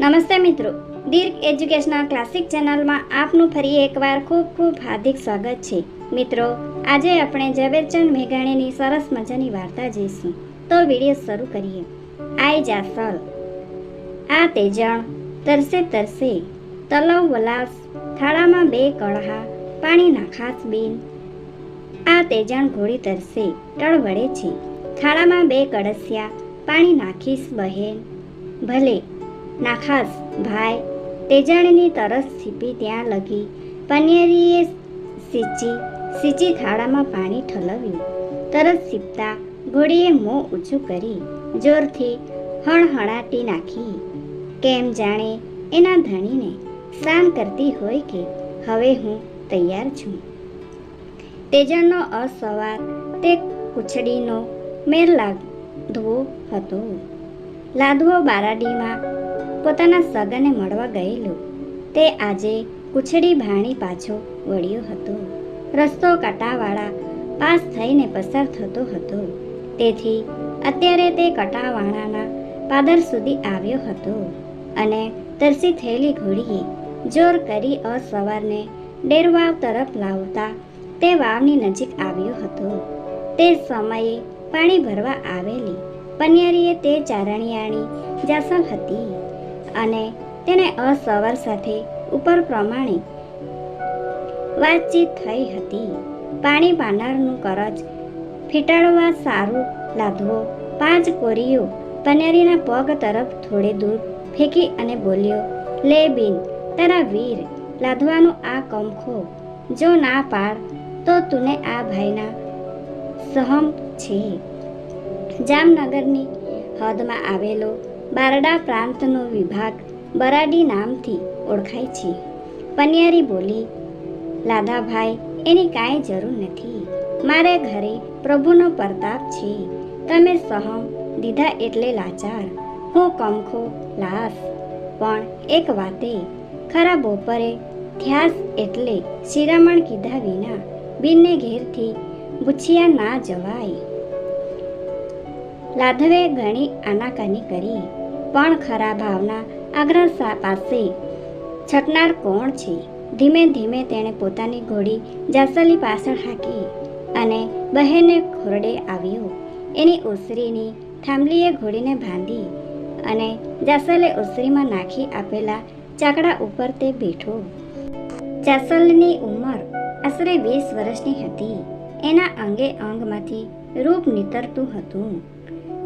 નમસ્તે મિત્રો. દીર્ઘ educational classic ચેનલમાં આપનું ફરી એકવાર ખૂબ ખૂબ હાર્દિક સ્વાગત છે. મિત્રો, આજે આપણે ઝવેરચંદ મેઘાણીની સરસ મજાની વાર્તા જોઈશું. તો વીડિયો શરૂ કરીએ. આઈ જાસલ આ તેજણ તરસે તરસે તલવ વલાસ, થાળામાં બે કળહા પાણી નાખાસ બેન. આ તેજણ ઘોડી તરસે, ટળવળે છે. થાળામાં બે કળસિયા પાણી નાખીશ બહેન. ભલે નાખાસ ભાઈ. તેજણની તરસ છીપી ત્યાં લગી. પનિયરીએ સીંચી સીંચી થાળામાં પાણી ઠલવ્યું. તરસ છીપતા ઘોડીએ મોં ઊંચું કરી, જોરથી હણહણાટી નાખી. કેમ જાણે એના ધણીને સ્નાન કરતી હોય કે, હવે હું તૈયાર છું. તેજણનો અસવાર તે કુછડીનો મેર લાદવો હતો. લાદવો બારાડીમાં પોતાના સગાને મળવા ગયેલું. તે આજે કુછડી ભાણી પાછો વળ્યો હતો. રસ્તો કટાવાળા પાસ થઈને પસાર થતો હતો. તેથી અત્યારે તે કટાવાળાના પાદર સુધી આવ્યો હતો અને તરસી થયેલી ઘોડીએ જોર કરી અસવારને ડેરવાવ તરફ લાવતા તે વાવની નજીક આવ્યો હતો. તે સમયે પાણી ભરવા આવેલી. પનિયારીએ તે ચારણિયાણી જાસલ હતી. અને તેને અસવાર સાથે ઉપર પ્રમાણે વાતચીત થઈ હતી. પાણી પાનારનું કરજ ફીટાડવા સારું લાદવો પાંચ કોરીઓ પનેરીના પગ તરફ થોડે દૂર ફેંકી અને બોલ્યો, લે બિન, તારા વીર લાદવાનું આ કમખો જો ના પાડ, તો તુને આ ભાઈના સહમ છે. જામનગરની હદમાં આવેલો બારડા પ્રાંતનો વિભાગ બરાડી નામથી ઓળખાય છે. પનિયારી બોલી, લાદાભાઈ, એની કાંઈ જરૂર નથી. મારે ઘરે પ્રભુનો પ્રતાપ છે. તમે સહમ, દીધા એટલે લાચાર. હું કમખો લાસ પણ એક વાતે ખરા બપોરે થ્યાસ એટલે શિરામણ કીધા વિના બિનને ઘેરથી ભૂછિયા ના જવાય. લાધવે ઘણી આનાકાની કરી. પણ ખરા ભાવના આગ્રહ પાસે છટનાર કોણ છે? ધીમે ધીમે તેણે પોતાની ઘોડી જાસલી પાછળ હાકી અને બહેને ખોરડે આવ્યો. એની ઓસરીની થાંભલીએ ઘોડીને બાંધી અને જાસલે ઓસરીમાં નાખી આપેલા ચાકડા ઉપર તે બેઠો. જાસલની ઉંમર આશરે વીસ વર્ષની હતી. એના અંગે અંગમાંથી રૂપ નીતરતું હતું.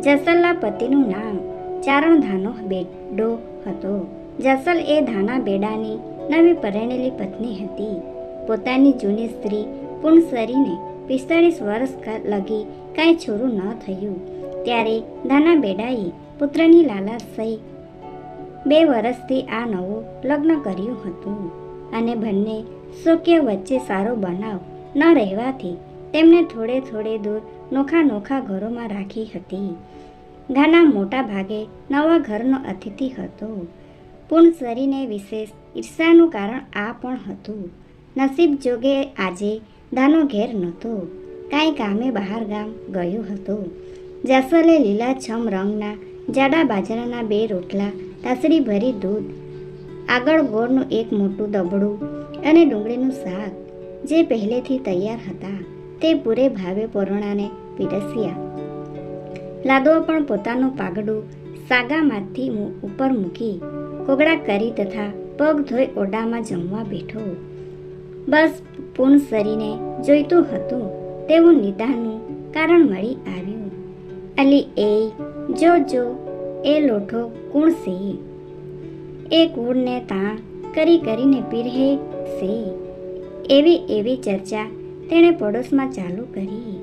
જસલના પતિનું નામ ચારણ ધાનો બેડો હતો. જસલ એ ધાના બેડાની નવી પરણેલી પત્ની હતી. પોતાની જૂની સ્ત્રી પુણસરીને પિસ્તાળીસ વર્ષ લગી કાંઈ છોરું ન થયું. ત્યારે ધાના બેડાએ પુત્રની લાલાશય બે વર્ષથી આ નવું લગ્ન કર્યું હતું. અને બંને શોક્ય વચ્ચે સારો બનાવ ન રહેવાથી તેમને થોડે થોડે દૂર નોખા નોખા ઘરોમાં રાખી હતી. ગાના મોટા ભાગે નવા ઘરનો અતિથિ હતો. પૂર્ણસરીને વિશેષ ઈર્ષાનું કારણ આ પણ હતું. નસીબ જોગે આજે દાનો ઘેર નહોતો. કાંઈ કામે બહાર ગામ ગયો હતો. જાસલે લીલાછમ રંગના જાડા બાજરાના બે રોટલા તાસડી ભરી દૂધ, આગળ ગોળનું એક મોટું દબડું અને ડુંગળીનું શાક જે પહેલેથી તૈયાર હતા તે પૂરે ભાવે પરોણાને પીરસ્યા. લાદો પણ પોતાનું પાગડું સાગામાંથી ઉપર મૂકી કોગળા કરી તથા પગ ધોઈ ઓરડામાં જમવા બેઠો. બસ પૂર્ણસરીને જોઈતું હતું તેવું નિદાનનું કારણ મળી આવ્યું. અલી એ જો જો એ લોઠો કુણ સે? એ કુળને તાણ કરી કરીને પીરહે સે? એવી એવી ચર્ચા તેણે પડોશમાં ચાલુ કરી.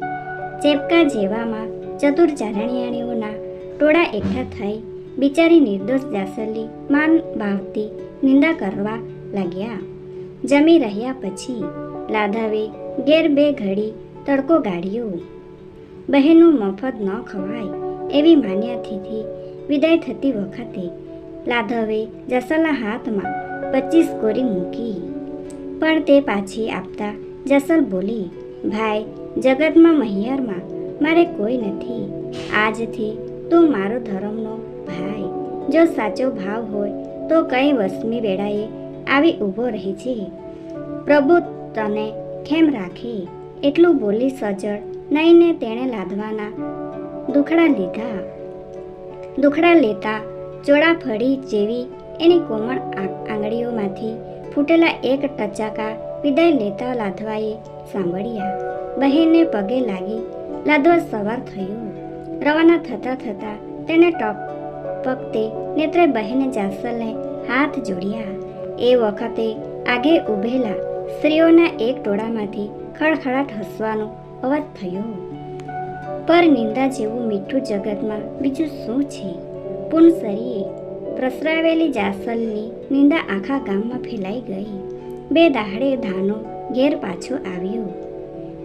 ચેપકા જેવામાં ચતુર ચારણિયાણીઓના ટોળા એકઠા થઈ બિચારી નિર્દોષ જાસલી માન ભાવતી નિંદા કરવા લાગ્યા. જમી રહ્યા પછી લાધાવે ઘેર બે ઘડી તડકો ગાળ્યો. બહેનું મફત ન ખવાય એવી માન્યાથી વિદાય થતી વખતે લાધવે જસલના હાથમાં પચીસ કોરી મૂકી. પણ તે પાછી આપતા જસલ બોલી, ભાઈ, જગતમાં મહિયરમાં મારે કોઈ નથી. આજથી તું મારો ધર્મનો ભાઈ. જો સાચો ભાવ હોય, તો કઈ વસમી વેળાએ આવી ઊભો રહે છે પ્રભુ તને ખેમ રાખે? એટલું બોલી સજળ નહીંને તેણે લાદવાના દુખડા લીધા. દુખડા લેતા ચોળાફળી જેવી એની કોમળ આંગળીઓમાંથી ફૂટેલા એક ટચાકા વિદાય લેતા લાધવાએ સાંભળ્યા. બહેનને પગે લાગી લાધવા સવાર થયું. રવાના થતા થતા તેણે પગતે નેત્રે બહેને જાસલને હાથ જોડ્યા. એ વખતે આગે ઊભેલા સ્ત્રીઓના એક ટોળામાંથી ખડખડાટ હસવાનો અવાજ થયો. પર નિંદા જેવું મીઠું જગતમાં બીજું શું છે પુનસરીએ પ્રસરાવેલી જાસલની નિંદા આખા ગામમાં ફેલાઈ ગઈ. બે દાહડે ધાનો ઘેર પાછો આવ્યો.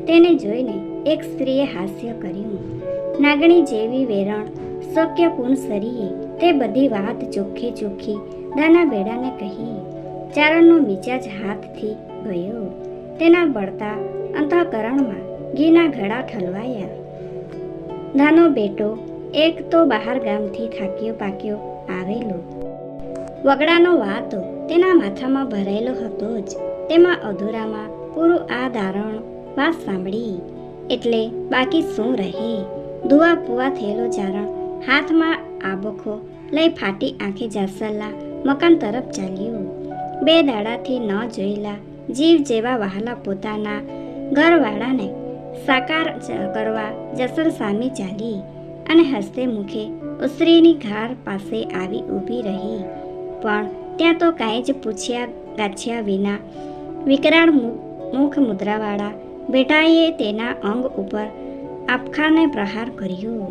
તેને જોઈને એક સ્ત્રીએ હાસ્ય કર્યું. નાગણી જેવી વેરણ શક્ય સરીએ તે બધી વાત ચોખ્ખી ચોખ્ખી દાના બેડાને કહી. ચારણનો મિજાજ હાથથી ગયો. તેના બળતા અંતઃકરણમાં ઘીના ઘડા ઠલવાયા. નાનો બેટો એક તો બહાર ગામથી થાક્યો પાક્યો આવેલો. વગડાનો વાતો તેના માથામાં ભરાયેલો હતો જ. તેમાં અધૂરામાં પૂરું આ દારણ વાત સાંભળી. એટલે બાકી શું રહે? ધુવા પુવા થયેલો ચારણ, હાથમાં આબોખો લઈ ફાટી આંખે જાસલ્લા મકાન તરફ ચાલ્યું. બે દાડાથી ન જોયેલા જીવ જેવા વહાલા પોતાના ઘરવાળાને સાકાર કરવા જસલ સામે ચાલી અને હસતે મુખે ઉસરીની ઘાર પાસે આવી ઊભી રહી. પણ ત્યાં તો કાંઈ જ પૂછ્યા ગાછ્યા વિના વિકરાળ મુખ મુદ્રાવાળા બેટાએ તેના અંગ ઉપર આપખાને પ્રહાર કર્યો.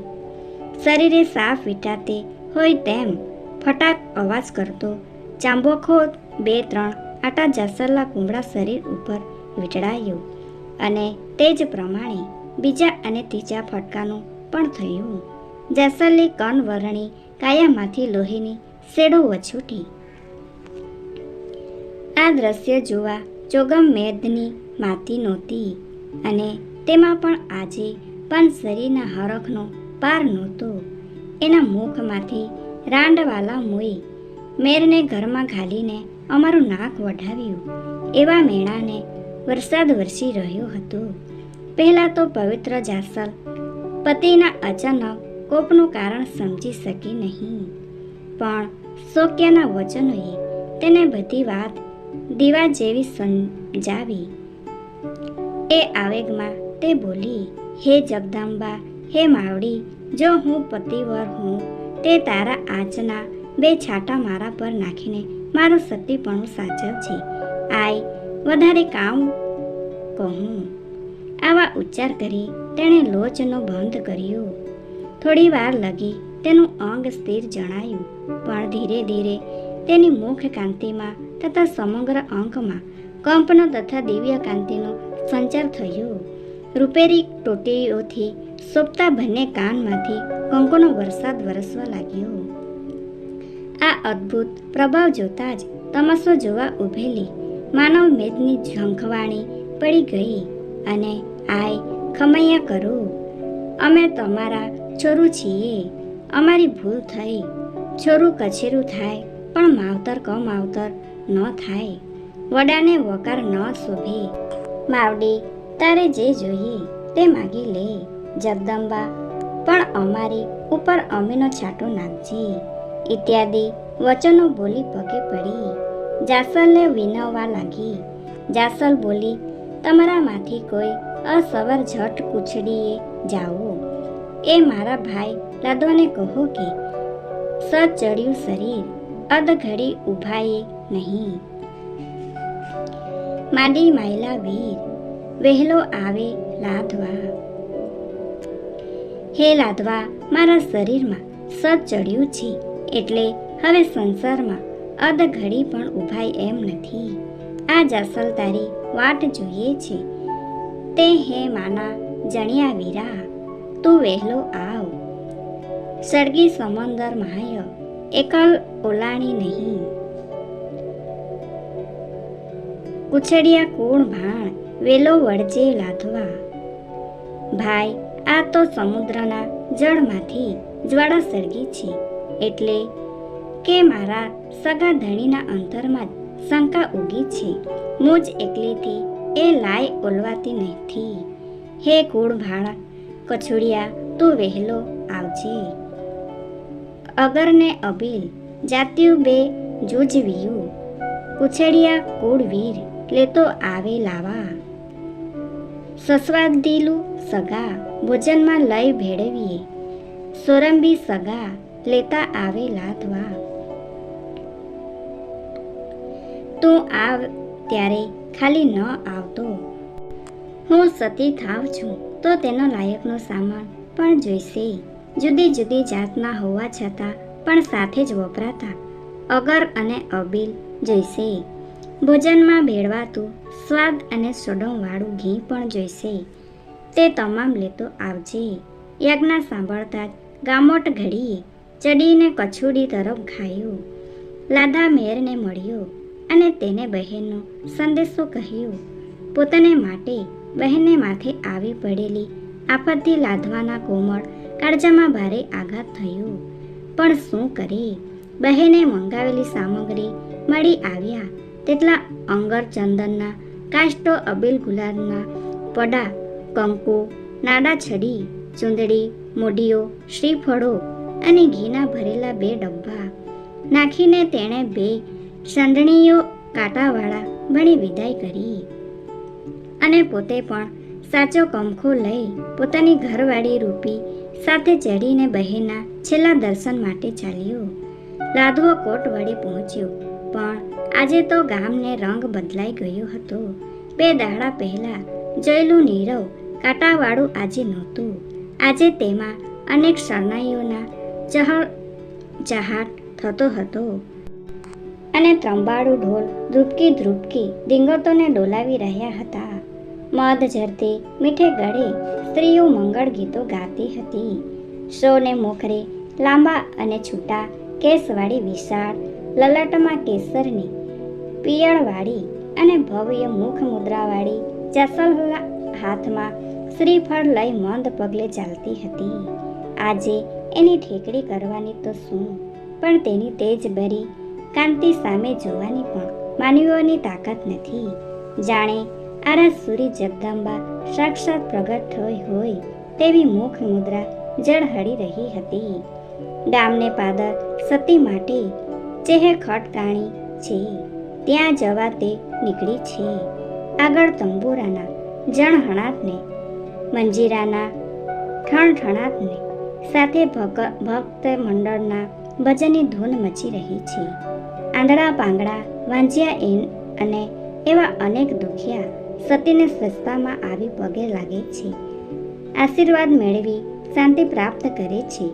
શરીરે સાફ વિટાતે હોય તેમ ફટાક અવાજ કરતો ચાંબોખો બે ત્રણ આટા જાસરલા કુમળા શરીર ઉપર વીંટળાયો અને તે જ પ્રમાણે બીજા અને ત્રીજા ફટકાનું પણ થયું. જેસલની કનવરણી કાયામાંથી લોહીની શેડો વછૂટી. આ દ્રશ્ય જોવા ચોગમ મેદની માતી નહોતી અને તેમાં પણ આજે પણ શરીરના હરખનો પાર નહોતો. એના મુખમાંથી રાંડવાલા મોએ મેરને ઘરમાં ઘાલીને અમારું નાક વઢાવ્યું. એવા મેણાને વરસાદ વરસી રહ્યો હતો. પહેલાં તો પવિત્ર જાસલ પતિના અચાનક કોપનું કારણ સમજી શકી નહીં. પણ શોક્યના વચનોએ તેને બધી વાત દીવા જેવી સમજાવી. એ આવેગમાં તે બોલી, હે જગદંબા, હે માવડી, જો હું પતિવર હું તે તારા આંચના બે છાંટા મારા પર નાખીને મારું સતીપણું સાચવજે. આય, વધારે કામ કહું. આવા ઉચ્ચાર કરી તેણે લોચનો બંધ કર્યો. થોડી વાર લગી તેનું અંગ સ્થિર જણાયું, પણ ધીરે ધીરે તેની મુખ કાંતિમાં તથા સમગ્ર અંગમાં કંપનો તથા દિવ્ય કાંતિનો સંચાર થયો. રૂપેરી ટોટીઓથી સોંપતા બંને કાનમાંથી કંકોનો વરસાદ વરસવા લાગ્યો. આ અદ્ભુત પ્રભાવ જોતા જ તમાશો જોવા ઊભેલી માનવ મેદની ઝંખવાણી પડી ગઈ અને આય ખમૈયા કરો. અમે તમારા છોરું છીએ. અમારી ભૂલ થઈ. છોરું કછેરું થાય, પણ માવતર કમ માવતર ન થાય. વડાને વકાર ન શોભે. માવડી તારે જે જોઈએ તે માગી લે, જગદંબા. પણ અમારી ઉપર અમીનો છાંટો નાખજે. ઇત્યાદિ વચનો બોલી પગે પડી. જાસલને વિનવવા લાગી. જાસલ બોલી, તમારામાંથી કોઈ અસવર ઝટ ઉછડીએ જાઓ. એ મારા ભાઈ લાદવાને કહો કે, સચડ્યું શરીર અધઘડી ઘડી નહીં. માડી માયલા વીર, વહેલો આવે લાધવા હે લાધવા મારા શરીરમાં સદ ચડ્યું છે, એટલે હવે સંસારમાં અધ ઘડી પણ ઉભાય એમ નથી. આ જાસલ તારી વાટ જોઈએ છે. તે હે માના જણ્યા વીરા, તું વહેલો આવ. સળગી સમંદર માય, એકલ ઓલાણી નહીં. ઉછળ્યા કુણ ભાણ વેલો વળજે લાધવા. ભાઈ, આ તો સમુદ્રના જળમાંથી જ્વાળા સળગી છે. એટલે કે મારા સગા ધણીના અંતરમાં શંકા ઉગી છે. મુજ એકલીથી એ લાય ઓલવાતી નથી. હે કુળ ભાણ, કછુડિયા, તું વહેલો આવજે. અગરને અબીલ જાત્યુ બે જૂજવિયું. ઉછેડિયા કુળવીર લેતો આવે લાવા. સસ્વાદીલું સગા ભોજનમાં લઈ ભેળવીએ. સોરંબી સગા લેતા આવે લાધવા તું આવ ત્યારે ખાલી ન આવતો. હું સતી થાવ છું તો તેનો લાયકનો સામાન પણ જોઈશે. જુદી જુદી જાતના હોવા છતાં પણ સાથે જ વપરાતા. અગર અને અબીલ જોઈશે. ભોજનમાં ભેળવાતું સ્વાદ અને સોડમવાળું ઘી પણ જોઈશે. તે તમામ લેતો આવજે. યજ્ઞ સાંભળતા જ ગામોટ ઘડીએ ચડીને કછુડી તરફ ખાયો લાદા મેરને મળ્યો અને તેને બહેનનો સંદેશો કહ્યો, પોતાને માટે બહેનને માથે આવી પડેલી આફતથી લાદવાના કોમળ કાળજામાં ભારે આઘાત થયો. પણ શું કરે? બહેને મંગાવેલી સામગ્રી મળી આવ્યા તેટલા અંગર ચંદનના કાષ્ટો અબીલ ગુલાબના પડા, કંકુ, નાડા છડી, ચૂંદડી મૂડીઓ શ્રીફળો અને ઘીના ભરેલા બે ડબ્બા નાખીને તેણે બે સંડણીઓ કાંટાવાળા ભણી વિદાય કરી. અને પોતે પણ સાચો કંખો લઈ પોતાની ઘરવાળી રૂપી સાથે ચડીને બહેના છેલ્લા દર્શન માટે ચાલ્યો. લાધવો કોટ વડે પહોંચ્યો, પણ આજે તો ગામને રંગ બદલાઈ ગયો હતો. બે દાડા પહેલા જયેલું નીરવ કાંટાવાળું આજે નહોતું. આજે તેમાં અનેક શરણાઈઓના ચહળ ચહાટ થતો હતો. અને ત્રંબાળું ઢોલ ધ્રુપકી ધ્રુપકી ધીંગોતોને ડોલાવી રહ્યા હતા. મધ ઝરતી મીઠે ગળે સ્ત્રીઓ મંગળ ગીતો ગાતી હતી. શોને મોખરે લાંબા અને છૂટા કેસવાળી વિશાળ, લલાટમાં કેસરની પિયળવાળી અને ભવ્ય મુખ મુદ્રાવાળી જસલ હાથમાં શ્રીફળ લઈ મંદ પગલે ચાલતી હતી. આજે એની ઠેકડી કરવાની તો શું? પણ તેની તેજ ભરી કાંતિ સામે જોવાની પણ માનવીઓની તાકાત નથી. જાણે આરા સૂરી જગદંબા સાક્ષાત પ્રગટ થઈ હોય તેવી મુખ મુદ્રા જળહળી રહી હતી. ગામને પાદર સતી માટે ચેહે ખટકાણી છે. ત્યાં જવા તે નીકળી છે. આગળ તંબુરાના જણહણાટને મંજીરાના ઠણઠણાટને સાથે ભક્ત મંડળના ભજનની ધૂન મચી રહી છે. આંધળા પાંગડા વાંજ્યા એન અને એવા અનેક દુખિયા સતીને સસ્તામાં આવી પગે લાગે છે. આશીર્વાદ મેળવી શાંતિ પ્રાપ્ત કરે છે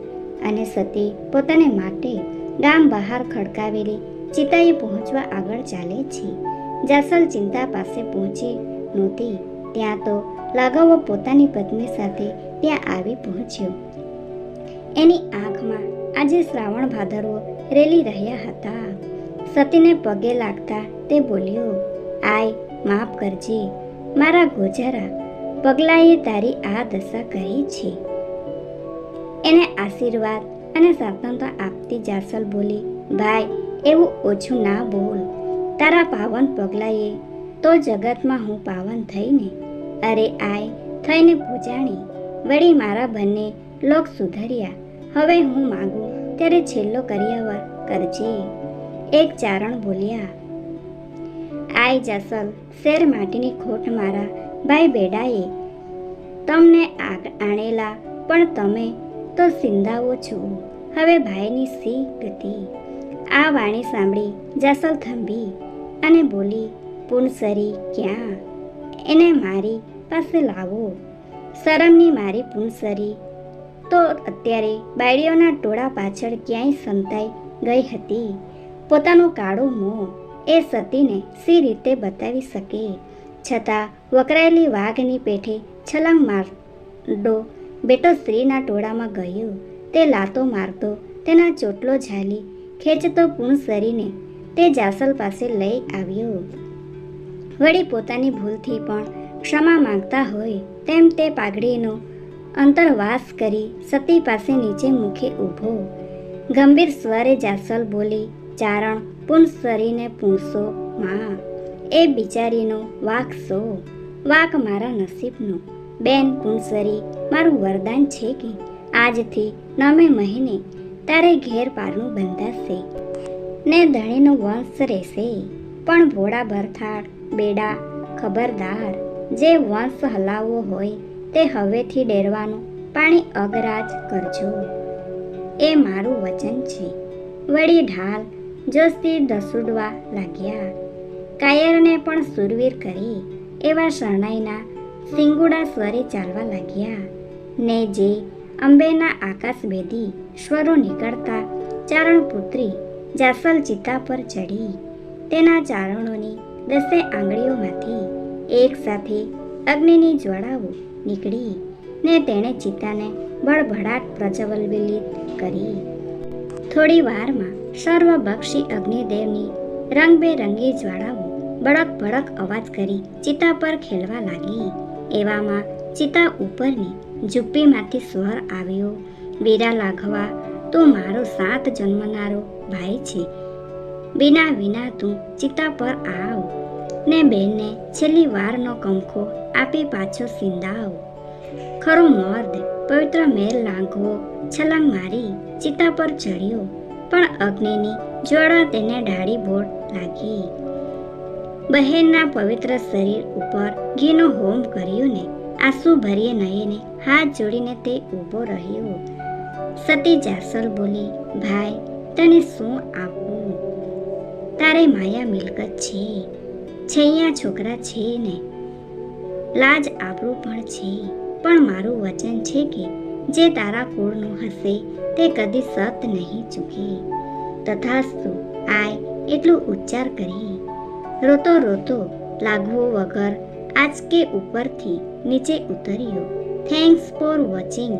અને સતી પોતાને માટે ગામ બહાર ખડકાવેલી ચિતાએ પહોંચવા આગળ ચાલે છે. જાસલ ચિંતા પાસે પહોંચી નહોતી. ત્યાં તો લાગવો પોતાની પત્ની સાથે ત્યાં આવી પહોંચ્યો. એની આંખમાં આજે શ્રાવણ ભાદરવો રેલી રહ્યા હતા. સતીને પગે લાગતા તે બોલ્યો, આય, માફ કરજે. મારા ગોજારા, પગલાએ તારી આ દશા કરી છે. એને આશીર્વાદ અને સાંત્વનતા આપતી જાસલ બોલી, ભાઈ એવું ઓછું ના બોલ. તારા પાવન પગલાએ તો જગતમાં હું પાવન થઈને, અરે આય, થઈને પૂજાણી. વળી મારા બંને લોક સુધર્યા. હવે હું માગું ત્યારે છેલ્લો કર્યાવર કરજે. એક ચારણ બોલ્યા, આય જસલ, શેર માટીની ખોટ મારા ભાઈ બેડાએ. તમને આગ આણેલા પણ તમે તો સિંધાવો છો. હવે ભાઈની સી ગતિ? આ વાણી સાંભળી જાસલ થંભી અને બોલી પુનસરી ક્યાં? એને મારી પાસે લાવો. શરમની મારી પુનસરી તો અત્યારે બાયડીઓના ટોળા પાછળ ક્યાંય સંતાઈ ગઈ હતી. પોતાનું કાળું મોં એ સતીને સી રીતે બતાવી શકે? છતાં વકરાયેલી વાઘની પેઠે છલાંગ મારડો બેટો સ્ત્રીના ટોળામાં ગયો. તે લાતો મારતો તેના ચોટલો ઝાલી ખેંચતો પૂર્ણસરીને તે જાસલ પાસે લઈ આવ્યો. વળી પોતાની ભૂલથી પણ ક્ષમા માંગતા હોય તેમ તે પાઘડીનો અંતરવાસ કરી સતી પાસે નીચે મુખે ઊભો. ગંભીર સ્વરે જાસલ બોલી, ચારણ પુનસરીને પૂણસો માં. એ બિચારીનો વાક સો. વાક મારા નસીબનો. બેન પુનસરી મારું વરદાન છે કે આજથી નમે મહિને તારે ઘેર પારનું બંધાશે. ને ધણીનો વંશ રહેશે. પણ ભોળા ભરથાળ, બેડા, ખબરદાર, જે વંશ હલાવવો હોય તે હવેથી ડેરવાનું પાણી અગરાજ કરજો. એ મારું વચન છે. વળી ઢાલ જોશથી દસુડવા લાગ્યા. કાયરને પણ સુરવીર કરી એવા શરણાઈના સિંગુડા સ્વરે ચાલવા લાગ્યા. ને જે અંબેના આકાશ ભેદી સ્વરો નીકળતા ચારણપુત્રી જાસલ ચિત્તા પર ચડી તેના ચારણોની દસે આંગળીઓમાંથી એક સાથે અગ્નિની જ્વાળાઓ નીકળી ને તેણે ચિતાને બળભડાટ પ્રજ્વલિત કરી. થોડી વારમાં સર્વભક્ષી અગ્નિદેવની રંગબેરંગી જ્વાળાઓ બળક ભડક અવાજ કરી ચિતા પર ખેલવા લાગી. એવામાં ચિતા ઉપરની ઝુપ્પીમાંથી સ્વર આવ્યો. વીરા લાઘવા, તો મારો સાત જન્મનારો ભાઈ છે. વિના વિના તું ચિતા પર આવ. ને બેનને છેલ્લી વારનો કંખો આપી પાછો સિંધાવ. ખરો મર્દ, પવિત્ર મેર લાંઘવો, છલાંગ મારી, ચિતા પર ચડ્યો પણ અગ્નિની જ્વાળા તેને ડાળી બોળ લાગી. બહેનના પવિત્ર શરીર ઉપર ઘીનો હોમ કર્યો ને, આંસુ ભરીએ નયને હાથ જોડીને તે ઊભો રહ્યો. સતી જાસલ બોલી, ભાઈ, તને શું આપવું તારે માયા મિલકત છે. છૈયા છોકરા છે ને. લાજ આપણું પણ છે. પણ મારું વચન છે કે જે તારા કુળનું હશે, તે કદી સત નહીં ચૂકે. તથાસ્તુ, આય, એટલું ઉચ્ચાર કરી. રોતો રોતો લાગવો વગર આજ કે ઉપરથી નીચે ઉતર્યો. Thanks for watching